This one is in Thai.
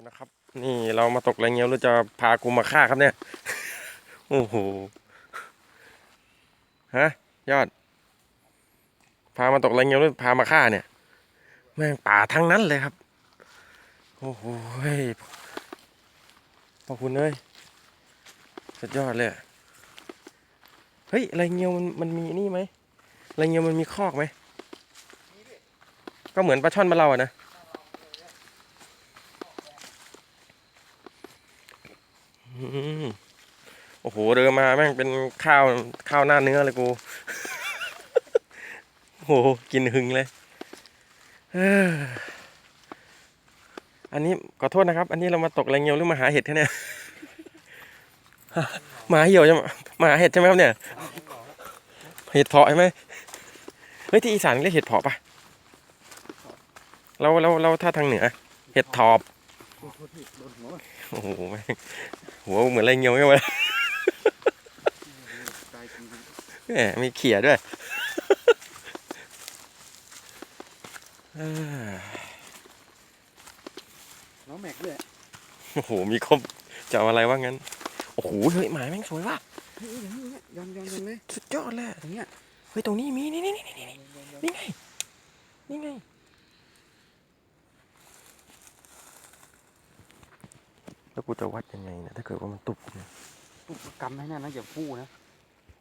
ษนะครับ นี่เรามาตกไรเงี้ยวหรือจะพากูมาฆ่าครับเนี่ย โอ้โห ฮะ ยอด พามาตกไรเงี้ยหรือพามาฆ่าเนี่ย แม่งป่าทั้งนั้นเลยครับ โอ้โหเฮ้ยขอบคุณเลยสุดยอดเลย เฮ้ยไรเงี้ยวมันมันมีนี่ไหมไรเงี้ยวมันมีคอกไหม ก็เหมือนปลาช่อนบ้านเราอะนะ อืม โอ้โหเดินมาแม่งเป็นข้าวข้าวหน้าเนื้อเลยกูโอ้โหกินหึงเลยอันนี้ขอโทษนะครับ อันนี้เรามาตกแรงเงียวหรือมาหาเห็ดแค่เนี่ยมาเหี่ยวใช่ไหมมาหาเห็ดใช่ไหมครับเนี่ย เห็ดเพาะใช่ไหมเฮ้ยที่อีสานเรียกเห็ดเพาะปะเราเราเราถ้าทางเหนือ เห็ดทอบ โทษโทษพี่โดนหัวว่ะโอ้โหแม่งหัวเหมือนอะไรเงี้ยวไงวะตายจริงแหมมีเขี่ยด้วยเอ้อน้องแม็กด้วยโอ้โห มีครบจะเอาอะไรว่างั้น โอ้โห เฮ้ยหมายแม่งสวยว่ะเฮ้ยอย่างนี้ยอมยอมยอมเลย สุดยอดเลยตรงเนี้ย เฮ้ย ตรงนี้มี นี่นี่นี่นี่นี่นี่ไง นี่ไง แล้วกูจะวัดยังไงเนะถ้าเกิดว่ามันตุบเนี่ยตุบกำให้แน่นนะอย่าฟู่นะ